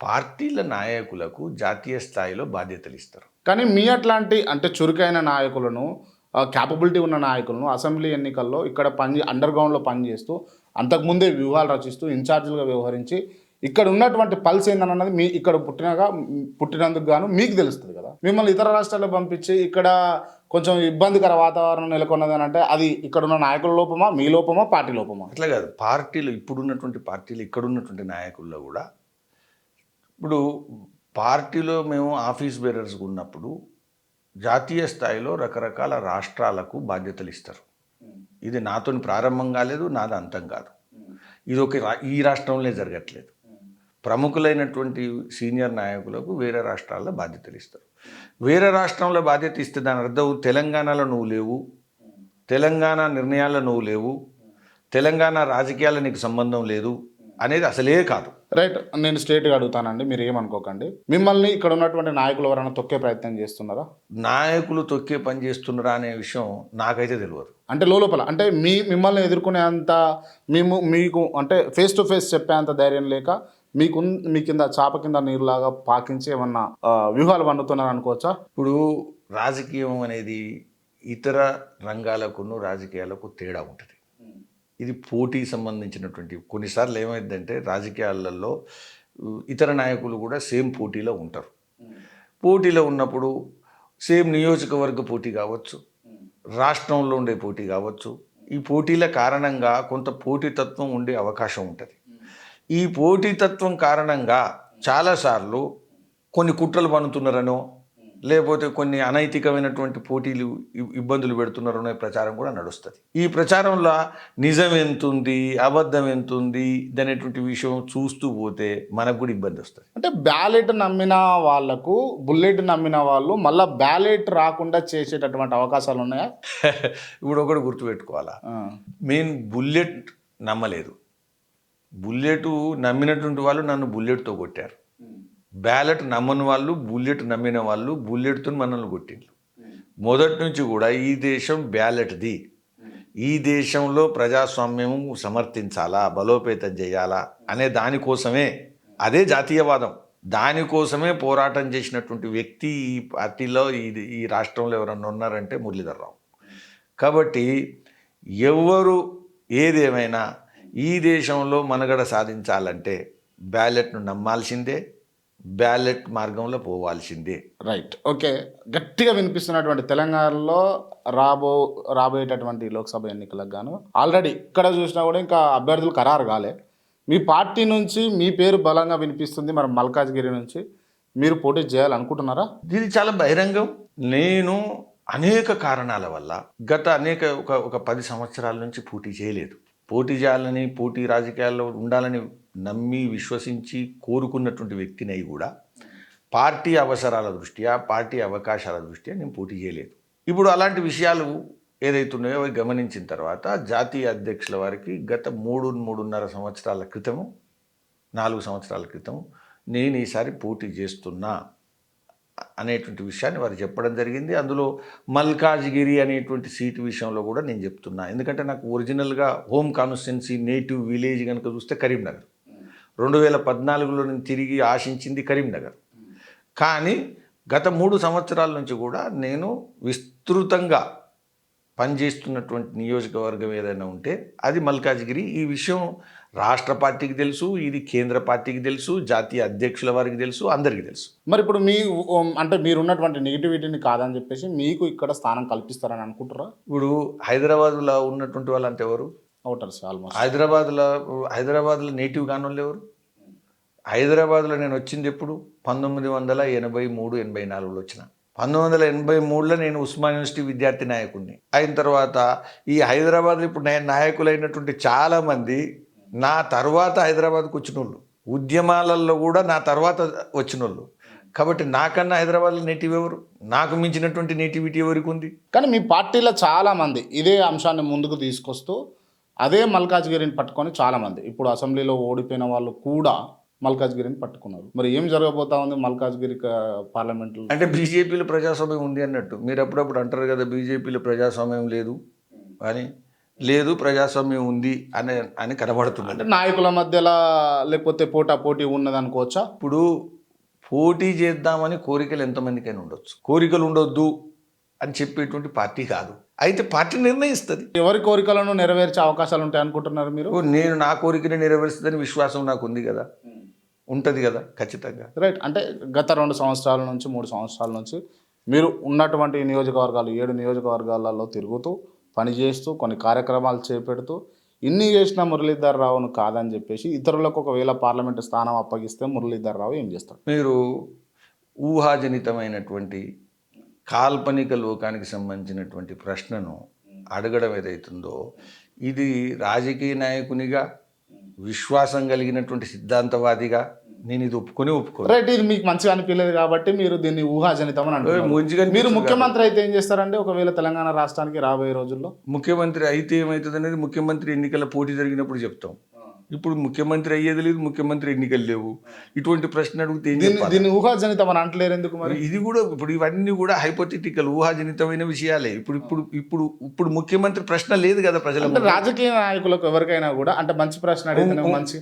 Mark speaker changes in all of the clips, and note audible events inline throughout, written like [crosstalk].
Speaker 1: పార్టీల నాయకులకు జాతీయ స్థాయిలో బాధ్యతలు ఇస్తారు
Speaker 2: కానీ మీ అట్లాంటి అంటే చురుకైన నాయకులను క్యాపబిలిటీ ఉన్న నాయకులను అసెంబ్లీ ఎన్నికల్లో ఇక్కడ పని అండర్ గ్రౌండ్లో పనిచేస్తూ అంతకుముందే వ్యూహాలు రచిస్తూ ఇన్ఛార్జీలుగా వ్యవహరించి ఇక్కడ ఉన్నటువంటి పల్స్ ఏందన్నది మీ ఇక్కడ పుట్టినగా పుట్టినందుకు గాను మీకు తెలుస్తుంది కదా. మిమ్మల్ని ఇతర రాష్ట్రాలకు పంపించి ఇక్కడ కొంచెం ఇబ్బందికర వాతావరణం నెలకొన్నది అని అంటే అది ఇక్కడ ఉన్న నాయకుల లోపమా మీ లోపమా పార్టీ లోపమా?
Speaker 1: అట్లా కాదు. పార్టీలు ఇప్పుడున్నటువంటి పార్టీలు ఇక్కడ ఉన్నటువంటి నాయకుల్లో కూడా ఇప్పుడు పార్టీలో మేము ఆఫీస్ బేరర్స్గా ఉన్నప్పుడు జాతీయ స్థాయిలో రకరకాల రాష్ట్రాలకు బాధ్యతలు ఇస్తారు. ఇది నాతోని ప్రారంభం కాలేదు నాది అంతం కాదు. ఇది ఒక రా- ఈ రాష్ట్రంలో జరగట్లేదు. ప్రముఖులైనటువంటి సీనియర్ నాయకులకు వేరే రాష్ట్రాల్లో బాధ్యతలు ఇస్తారు. వేరే రాష్ట్రంలో బాధ్యత ఇస్తే దాని అర్థం తెలంగాణలో నువ్వు లేవు తెలంగాణ నిర్ణయాల్లో నువ్వు లేవు తెలంగాణ రాజకీయాల నీకు సంబంధం లేదు అనేది అసలే కాదు.
Speaker 2: రైట్ నేను స్ట్రేట్గా అడుగుతానండి మీరు ఏమనుకోకండి. మిమ్మల్ని ఇక్కడ ఉన్నటువంటి నాయకులు ఎవరైనా తొక్కే ప్రయత్నం చేస్తున్నారా?
Speaker 1: నాయకులు తొక్కే పని చేస్తున్నారా అనే విషయం నాకైతే తెలియదు
Speaker 2: అంటే లోపల అంటే మీ మిమ్మల్ని ఎదుర్కొనే అంత మేము మీకు అంటే ఫేస్ టు ఫేస్ చెప్పే అంత ధైర్యం లేక మీకు మీ కింద చాప కింద నీరులాగా పాకించి ఏమన్నా వ్యూహాలు వండుతున్నారు అనుకోవచ్చా?
Speaker 1: ఇప్పుడు రాజకీయం అనేది ఇతర రంగాలకును రాజకీయాలకు తేడా ఉంటుంది. ఇది పోటీ సంబంధించినటువంటి కొన్నిసార్లు ఏమైందంటే రాజకీయాలలో ఇతర నాయకులు కూడా సేమ్ పోటీలో ఉంటారు. పోటీలో ఉన్నప్పుడు సేమ్ నియోజకవర్గ పోటీ కావచ్చు రాష్ట్రంలో ఉండే పోటీ కావచ్చు. ఈ పోటీల కారణంగా కొంత పోటీతత్వం ఉండే అవకాశం ఉంటుంది. ఈ పోటీతత్వం కారణంగా చాలాసార్లు కొన్ని కుట్రలు పన్నుతున్నారనో లేకపోతే కొన్ని అనైతికమైనటువంటి పోటీలు ఇబ్బందులు పెడుతున్నారనే ప్రచారం కూడా నడుస్తుంది. ఈ ప్రచారంలో నిజం ఎంతుంది అబద్ధం ఎంతుంది అనేటువంటి విషయం చూస్తూ పోతే మనకు కూడా ఇబ్బంది వస్తుంది.
Speaker 2: అంటే బ్యాలెట్ నమ్మిన వాళ్ళకు బుల్లెట్ నమ్మిన వాళ్ళు మళ్ళీ బ్యాలెట్ రాకుండా చేసేటటువంటి అవకాశాలు ఉన్నాయా? [laughs]
Speaker 1: ఇప్పుడు ఒకటి గుర్తుపెట్టుకోవాలా? మెయిన్ బుల్లెట్ నమ్మలేదు. బుల్లెట్ నమ్మినటువంటి వాళ్ళు నన్ను బుల్లెట్తో కొట్టారు. బ్యాలెట్ నమ్మని వాళ్ళు బుల్లెట్ నమ్మిన వాళ్ళు బుల్లెట్తో మనల్ని కొట్టిండ్రు మొదటి నుంచి కూడా ఈ దేశం బ్యాలెట్ది. ఈ దేశంలో ప్రజాస్వామ్యం సమర్థించాలా బలోపేతం చేయాలా అనే దానికోసమే అదే జాతీయవాదం. దానికోసమే పోరాటం చేసినటువంటి వ్యక్తి ఈ పార్టీలో ఈ ఈ రాష్ట్రంలో ఎవరన్నా ఉన్నారంటే మురళీధర్రావు. కాబట్టి ఎవరు ఏదేమైనా ఈ దేశంలో మనుగడ సాధించాలంటే బ్యాలెట్ను నమ్మాల్సిందే బ్యాలెట్ మార్గంలో పోవాల్సిందే.
Speaker 2: రైట్ ఓకే గట్టిగా వినిపిస్తున్నటువంటి తెలంగాణలో రాబో రాబోయేటటువంటి లోక్సభ ఎన్నికలకు గాను ఆల్రెడీ ఇక్కడ చూసినా కూడా ఇంకా అభ్యర్థులు ఖరారు కాలే. మీ పార్టీ నుంచి మీ పేరు బలంగా వినిపిస్తుంది మరి మల్కాజ్గిరి నుంచి. మీరు పోటీ చేయాలనుకుంటున్నారా?
Speaker 1: ఇది చాలా బహిరంగం. నేను అనేక కారణాల వల్ల గత అనేక ఒక ఒక పది సంవత్సరాల నుంచి పోటీ చేయలేదు. పోటీ చేయాలని పోటీ రాజకీయాల్లో ఉండాలని నమ్మి విశ్వసించి కోరుకున్నటువంటి వ్యక్తిని కూడా పార్టీ అవసరాల దృష్ట్యా పార్టీ అవకాశాల దృష్ట్యా నేను పోటీ చేయలేదు. ఇప్పుడు అలాంటి విషయాలు ఏదైతున్నాయో అవి గమనించిన తర్వాత జాతీయ అధ్యక్షుల వారికి గత మూడు మూడున్నర సంవత్సరాల క్రితము నాలుగు సంవత్సరాల క్రితం నేను ఈసారి పోటీ చేస్తున్నా అనేటువంటి విషయాన్ని వారు చెప్పడం జరిగింది. అందులో మల్కాజ్గిరి అనేటువంటి సీటు విషయంలో కూడా నేను చెప్తున్నా. ఎందుకంటే నాకు ఒరిజినల్గా హోమ్ కాన్స్టిట్యున్సీ నేటివ్ విలేజ్ కనుక చూస్తే కరీంనగర్. రెండు వేల పద్నాలుగులో నేను తిరిగి ఆశించింది కరీంనగర్. కానీ గత మూడు సంవత్సరాల నుంచి కూడా నేను విస్తృతంగా పనిచేస్తున్నటువంటి నియోజకవర్గం ఏదైనా ఉంటే అది మల్కాజ్గిరి. ఈ విషయం రాష్ట్ర పార్టీకి తెలుసు ఇది కేంద్ర పార్టీకి తెలుసు జాతీయ అధ్యక్షుల వారికి తెలుసు అందరికీ తెలుసు.
Speaker 2: మరి ఇప్పుడు మీ అంటే మీరు ఉన్నటువంటి నెగిటివిటీని కాదని చెప్పేసి మీకు ఇక్కడ స్థానం కల్పిస్తారని అనుకుంటారా
Speaker 1: ఇప్పుడు హైదరాబాద్లో ఉన్నటువంటి వాళ్ళంతా ఎవరు?
Speaker 2: అవుతారు ఆల్మోస్ట్
Speaker 1: హైదరాబాద్లో హైదరాబాద్లో నేటివ్ కాని వాళ్ళు ఎవరు? హైదరాబాద్లో నేను వచ్చింది ఎప్పుడు? పంతొమ్మిది వందల ఎనభై మూడు ఎనభై నాలుగులో వచ్చిన. పంతొమ్మిది వందల ఎనభై మూడులో నేను ఉస్మాన్ యూనివర్సిటీ విద్యార్థి నాయకుడిని. అయిన తర్వాత ఈ హైదరాబాద్లో ఇప్పుడు నేను నాయకులైనటువంటి చాలామంది నా తర్వాత హైదరాబాద్కు వచ్చిన వాళ్ళు ఉద్యమాలలో కూడా నా తర్వాత వచ్చిన వాళ్ళు కాబట్టి నాకన్నా హైదరాబాద్లో నేటివ్ ఎవరు? నాకు మించినటువంటి నేటివిటీ ఎవరికి ఉంది?
Speaker 2: కానీ మీ పార్టీలో చాలా మంది ఇదే అంశాన్ని ముందుకు తీసుకొస్తూ అదే మల్కాజ్గిరిని పట్టుకొని చాలా మంది ఇప్పుడు అసెంబ్లీలో ఓడిపోయిన వాళ్ళు కూడా మల్కాజ్గిరిని పట్టుకున్నారు. మరి ఏం జరగబోతా ఉంది మల్కాజ్గిరి పార్లమెంట్లో?
Speaker 1: అంటే బీజేపీలో ప్రజాస్వామ్యం ఉంది అన్నట్టు. మీరు అప్పుడప్పుడు అంటారు కదా బీజేపీలో ప్రజాస్వామ్యం లేదు అని. లేదు ప్రజాస్వామ్యం ఉంది అని అని కనబడుతున్నది
Speaker 2: అంటే నాయకుల మధ్యలో లేకపోతే పోటా పోటీ ఉన్నది అనుకోవచ్చా
Speaker 1: ఇప్పుడు పోటీ చేద్దామని కోరికలు ఎంతమందికైనా ఉండొచ్చు. కోరికలు ఉండొద్దు. అని చెప్పేటువంటి పార్టీ కాదు. అయితే పార్టీ నిర్ణయిస్తుంది.
Speaker 2: ఎవరి కోరికలను నెరవేర్చే అవకాశాలు ఉంటాయి అనుకుంటున్నారు మీరు?
Speaker 1: నేను నా కోరికని నెరవేరుస్తుందని విశ్వాసం నాకు ఉంది కదా. ఉంటుంది కదా ఖచ్చితంగా.
Speaker 2: రైట్ అంటే గత రెండు సంవత్సరాల నుంచి మూడు సంవత్సరాల నుంచి మీరు ఉన్నటువంటి నియోజకవర్గాలు ఏడు నియోజకవర్గాలలో తిరుగుతూ పనిచేస్తూ కొన్ని కార్యక్రమాలు చేపెడుతూ ఇన్ని చేసిన మురళీధర్ రావును కాదని చెప్పేసి ఇతరులకు ఒకవేళ పార్లమెంటు స్థానం అప్పగిస్తే మురళీధర్ రావు ఏం చేస్తాడు?
Speaker 1: మీరు ఊహాజనితమైనటువంటి కాల్పనిక లోకానికి సంబంధించినటువంటి ప్రశ్నను అడగడం ఏదైతుందో ఇది రాజకీయ నాయకునిగా విశ్వాసం కలిగినటువంటి సిద్ధాంతవాదిగా నేను ఇది ఒప్పుకొని ఒప్పుకోను.
Speaker 2: రైట్ ఇది మీకు మంచిగా అనిపించలేదు కాబట్టి మీరు దీన్ని ఊహాజనితం అని
Speaker 1: మంచిగా
Speaker 2: మీరు ముఖ్యమంత్రి అయితే ఏం చేస్తారండి? ఒకవేళ తెలంగాణ రాష్ట్రానికి రాబోయే రోజుల్లో?
Speaker 1: ముఖ్యమంత్రి అయితే ఏమవుతుంది అనేది ముఖ్యమంత్రి ఎన్నికల పోటీ జరిగినప్పుడు చెప్తాం. ఇప్పుడు ముఖ్యమంత్రి అయ్యేది లేదు ముఖ్యమంత్రి ఎన్నికలు లేవు. ఇటువంటి ప్రశ్న అడిగితే
Speaker 2: దీన్ని ఊహాజనితం అని అంటలేరు ఎందుకు మరి?
Speaker 1: ఇది కూడా ఇప్పుడు ఇవన్నీ కూడా హైపోథెటికల్ ఊహాజనితమైన విషయాలే. ఇప్పుడు ఇప్పుడు ఇప్పుడు ఇప్పుడు ముఖ్యమంత్రి ప్రశ్న లేదు కదా ప్రజల
Speaker 2: రాజకీయ నాయకులకు ఎవరికైనా కూడా అంటే మంచి ప్రశ్న మంచి.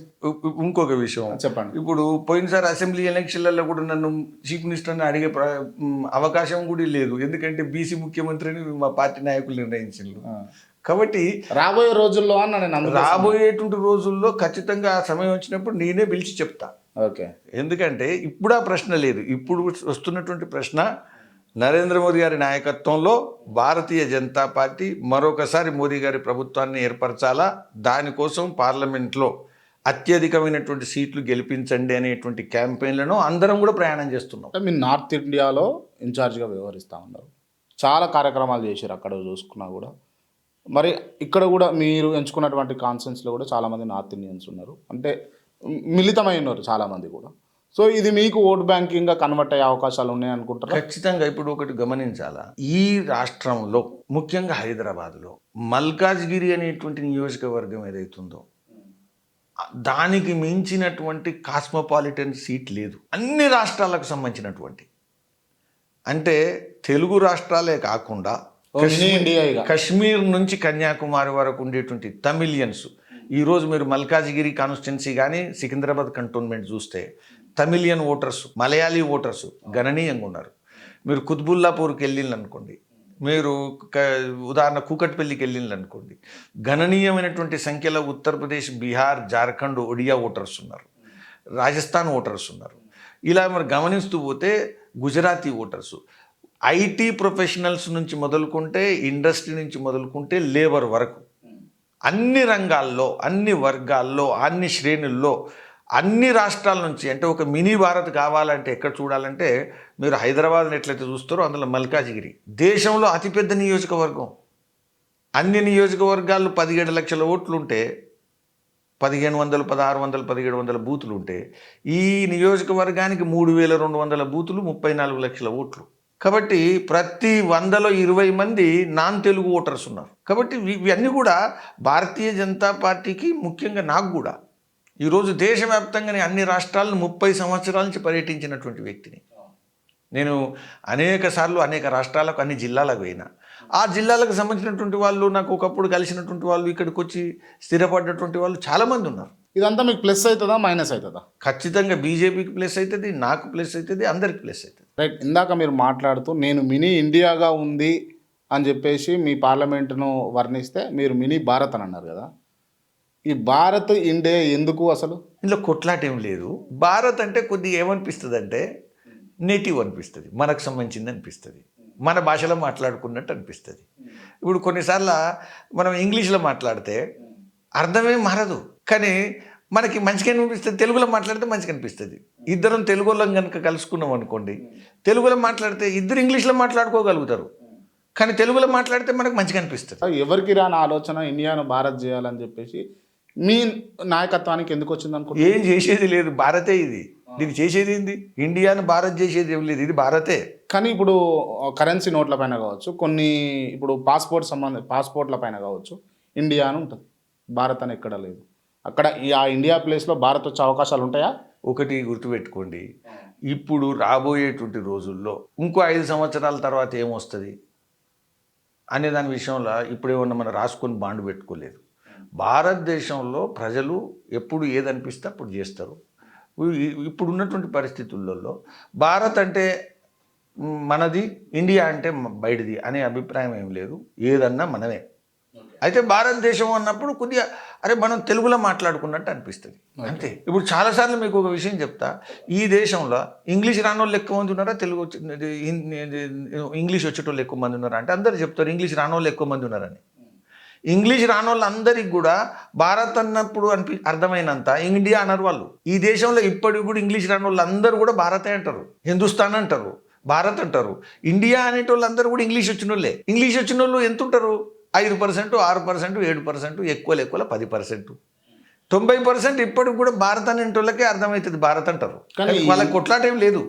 Speaker 1: ఇంకొక విషయం.
Speaker 2: చెప్పండి.
Speaker 1: ఇప్పుడు పోయినసారి అసెంబ్లీ ఎలక్షన్లలో కూడా నన్ను చీఫ్ మినిస్టర్ని అడిగే అవకాశం కూడా లేదు. ఎందుకంటే బీసీ ముఖ్యమంత్రిని మా పార్టీ నాయకులు నిర్ణయించారు. కాబట్టి
Speaker 2: రాబోయే రోజుల్లో అన్న నేను
Speaker 1: రాబోయేటువంటి రోజుల్లో ఖచ్చితంగా ఆ సమయం వచ్చినప్పుడు నేనే పిలిచి చెప్తా.
Speaker 2: ఓకే.
Speaker 1: ఎందుకంటే ఇప్పుడు ఆ ప్రశ్న లేదు. ఇప్పుడు వస్తున్నటువంటి ప్రశ్న నరేంద్ర మోదీ గారి నాయకత్వంలో భారతీయ జనతా పార్టీ మరొకసారి మోదీ గారి ప్రభుత్వాన్ని ఏర్పరచాలా? దానికోసం పార్లమెంట్లో అత్యధికమైనటువంటి సీట్లు గెలిపించండి అనేటువంటి క్యాంపెయిన్లను అందరం కూడా ప్రయాణం చేస్తున్నాం.
Speaker 2: మీరు నార్త్ ఇండియాలో ఇన్ఛార్జ్గా వ్యవహరిస్తూ ఉన్నారు. చాలా కార్యక్రమాలు చేశారు అక్కడ చూసుకున్నా కూడా. మరి ఇక్కడ కూడా మీరు ఎంచుకున్నటువంటి కాన్సెన్స్లో కూడా చాలామంది నార్త్ ఇండియన్స్ ఉన్నారు. అంటే మిళితమై ఉన్నారు చాలామంది కూడా. సో ఇది మీకు ఓట్ బ్యాంకింగ్గా కన్వర్ట్ అయ్యే అవకాశాలు ఉన్నాయి అనుకుంటారు?
Speaker 1: ఖచ్చితంగా ఇప్పుడు ఒకటి గమనించాలా? ఈ రాష్ట్రంలో ముఖ్యంగా హైదరాబాద్లో మల్కాజ్గిరి అనేటువంటి నియోజకవర్గం ఏదైతుందో దానికి మించినటువంటి కాస్మోపాలిటన్ సీట్ లేదు. అన్ని రాష్ట్రాలకు సంబంధించినటువంటి. అంటే తెలుగు రాష్ట్రాలే కాకుండా కశ్మీర్ నుంచి కన్యాకుమారి వరకు ఉండేటువంటి తమిళియన్స్. ఈరోజు మీరు మల్కాజిగిరి కాన్స్టిట్యున్సీ కానీ సికింద్రాబాద్ కంటోన్మెంట్ చూస్తే తమిళియన్ ఓటర్స్ మలయాళీ ఓటర్స్ గణనీయంగా ఉన్నారు. మీరు కుత్బుల్లాపూర్కి వెళ్ళిండ్రు అనుకోండి మీరు ఉదాహరణ కూకట్పల్లికి వెళ్ళిండ్రు అనుకోండి గణనీయమైనటువంటి సంఖ్యలో ఉత్తరప్రదేశ్ బీహార్ జార్ఖండ్ ఒడియా ఓటర్స్ ఉన్నారు. రాజస్థాన్ ఓటర్స్ ఉన్నారు. ఇలా మరి గమనిస్తూ పోతే గుజరాతీ ఓటర్స్ ఐటీ ప్రొఫెషనల్స్ నుంచి మొదలుకుంటే ఇండస్ట్రీ నుంచి మొదలుకుంటే లేబర్ వరకు. అన్ని రంగాల్లో అన్ని వర్గాల్లో అన్ని శ్రేణుల్లో అన్ని రాష్ట్రాల నుంచి అంటే ఒక మినీ భారత్ కావాలంటే ఎక్కడ చూడాలంటే మీరు హైదరాబాద్ని ఎట్లయితే చూస్తారో అందులో మల్కాజిగిరి. దేశంలో అతిపెద్ద నియోజకవర్గం. అన్ని నియోజకవర్గాలు పదిహేడు లక్షల ఓట్లు ఉంటే పదిహేను వందలు పదహారు వందలు పదిహేడు వందల బూతులు ఉంటే ఈ నియోజకవర్గానికి మూడు వేల రెండు వందల బూతులు ముప్పై నాలుగు లక్షల ఓట్లు. కాబట్టి ప్రతి వందలో ఇరవై మంది నాన్ తెలుగు ఓటర్స్ ఉన్నారు. కాబట్టి ఇవి- ఇవన్నీ కూడా భారతీయ జనతా పార్టీకి ముఖ్యంగా నాకు కూడా. ఈరోజు దేశవ్యాప్తంగానే అన్ని రాష్ట్రాలను ముప్పై సంవత్సరాల నుంచి పర్యటించినటువంటి వ్యక్తిని. నేను అనేక సార్లు అనేక రాష్ట్రాలకు అన్ని జిల్లాలకు పోయినా. ఆ జిల్లాలకు సంబంధించినటువంటి వాళ్ళు నాకు ఒకప్పుడు కలిసినటువంటి వాళ్ళు ఇక్కడికి వచ్చి స్థిరపడినటువంటి వాళ్ళు చాలామంది ఉన్నారు.
Speaker 2: ఇదంతా మీకు ప్లస్ అవుతుందా మైనస్ అవుతుందా?
Speaker 1: ఖచ్చితంగా బీజేపీకి ప్లస్ అవుతుంది నాకు ప్లస్ అవుతుంది అందరికి ప్లస్ అవుతుంది.
Speaker 2: రైట్ ఇందాక మీరు మాట్లాడుతూ నేను మినీ ఇండియాగా ఉంది అని చెప్పేసి మీ పార్లమెంటును వర్ణిస్తే మీరు మినీ భారత్ అని అన్నారు కదా. ఈ భారత్ ఇండియా ఎందుకు అసలు?
Speaker 1: ఇందులో కొట్లాటేం లేదు. భారత్ అంటే కొద్దిగా ఏమనిపిస్తుంది అంటే నేటివ్ అనిపిస్తుంది. మనకు సంబంధించింది అనిపిస్తుంది. మన భాషలో మాట్లాడుకున్నట్టు అనిపిస్తుంది. ఇప్పుడు కొన్నిసార్లు మనం ఇంగ్లీష్లో మాట్లాడితే అర్థమే మారదు. కానీ మనకి మంచిగా అనిపిస్తుంది. తెలుగులో మాట్లాడితే మంచిగా అనిపిస్తుంది. ఇద్దరం తెలుగులో కనుక కలుసుకున్నాం అనుకోండి తెలుగులో మాట్లాడితే ఇద్దరు ఇంగ్లీష్లో మాట్లాడుకోగలుగుతారు. కానీ తెలుగులో మాట్లాడితే మనకు మంచిగా అనిపిస్తుంది.
Speaker 2: ఎవరికి రాని ఆలోచన ఇండియాను భారత్ చేయాలని చెప్పేసి మీ నాయకత్వానికి ఎందుకు వచ్చింది అనుకుంటున్నారు?
Speaker 1: ఏం చేసేది లేదు భారతే ఇది. దీన్ని చేసేది ఏంది? ఇండియాను భారత్ చేసేది ఏం లేదు ఇది భారతే.
Speaker 2: కానీ ఇప్పుడు కరెన్సీ నోట్ల పైన కావచ్చు కొన్ని ఇప్పుడు పాస్పోర్ట్ సంబంధ పాస్పోర్ట్ల పైన కావచ్చు ఇండియా అని ఉంటుంది. భారత్ అని ఎక్కడ లేదు. అక్కడ ఆ ఇండియా ప్లేస్లో భారత్ వచ్చే అవకాశాలు ఉంటాయా?
Speaker 1: ఒకటి గుర్తుపెట్టుకోండి. ఇప్పుడు రాబోయేటువంటి రోజుల్లో ఇంకో ఐదు సంవత్సరాల తర్వాత ఏమొస్తుంది? అనే దాని విషయంలో ఇప్పుడు ఏమన్నా మనం రాసుకొని బాండ్ పెట్టుకోలేదు. భారతదేశంలో ప్రజలు ఎప్పుడు ఏదనిపిస్తే అప్పుడు చేస్తారు. ఇప్పుడు ఉన్నటువంటి పరిస్థితులలో భారత్ అంటే మనది ఇండియా అంటే బయటిది అనే అభిప్రాయం ఏం లేదు. ఏదన్నా మనమే. అయితే భారతదేశం అన్నప్పుడు కొద్దిగా అరే మనం తెలుగులో మాట్లాడుకున్నట్టు అనిపిస్తుంది. అంతే. ఇప్పుడు చాలాసార్లు మీకు ఒక విషయం చెప్తా. ఈ దేశంలో ఇంగ్లీష్ రాని వాళ్ళు ఎక్కువ మంది ఉన్నారా? తెలుగు ఇంగ్లీష్ వచ్చేటోళ్ళు ఎక్కువ మంది ఉన్నారా? అంటే అందరు చెప్తారు ఇంగ్లీష్ రాని వాళ్ళు ఎక్కువ మంది ఉన్నారని. ఇంగ్లీష్ రాని వాళ్ళందరికీ కూడా భారత్ అన్నప్పుడు అనిపి అర్థమైనంత ఇండియా అన్నారు వాళ్ళు. ఈ దేశంలో ఇప్పటికి కూడా ఇంగ్లీష్ రాని వాళ్ళు అందరూ కూడా భారతే అంటారు. హిందుస్థాన్ అంటారు. భారత్ అంటారు. ఇండియా అనేటోళ్ళు అందరూ కూడా ఇంగ్లీష్ వచ్చిన వాళ్ళే ఇంగ్లీష్ వచ్చిన వాళ్ళు ఎంత ఉంటారు ఐదు పర్సెంట్ ఆరు పర్సెంట్ ఏడు పర్సెంట్ ఎక్కువ ఎక్కువ పది పర్సెంట్. తొంభై పర్సెంట్ ఇప్పటికి కూడా భారత్ అనేటోళ్ళకే అర్థమవుతుంది భారత్ అంటారు. వాళ్ళకి కొట్లాటేం లేదు.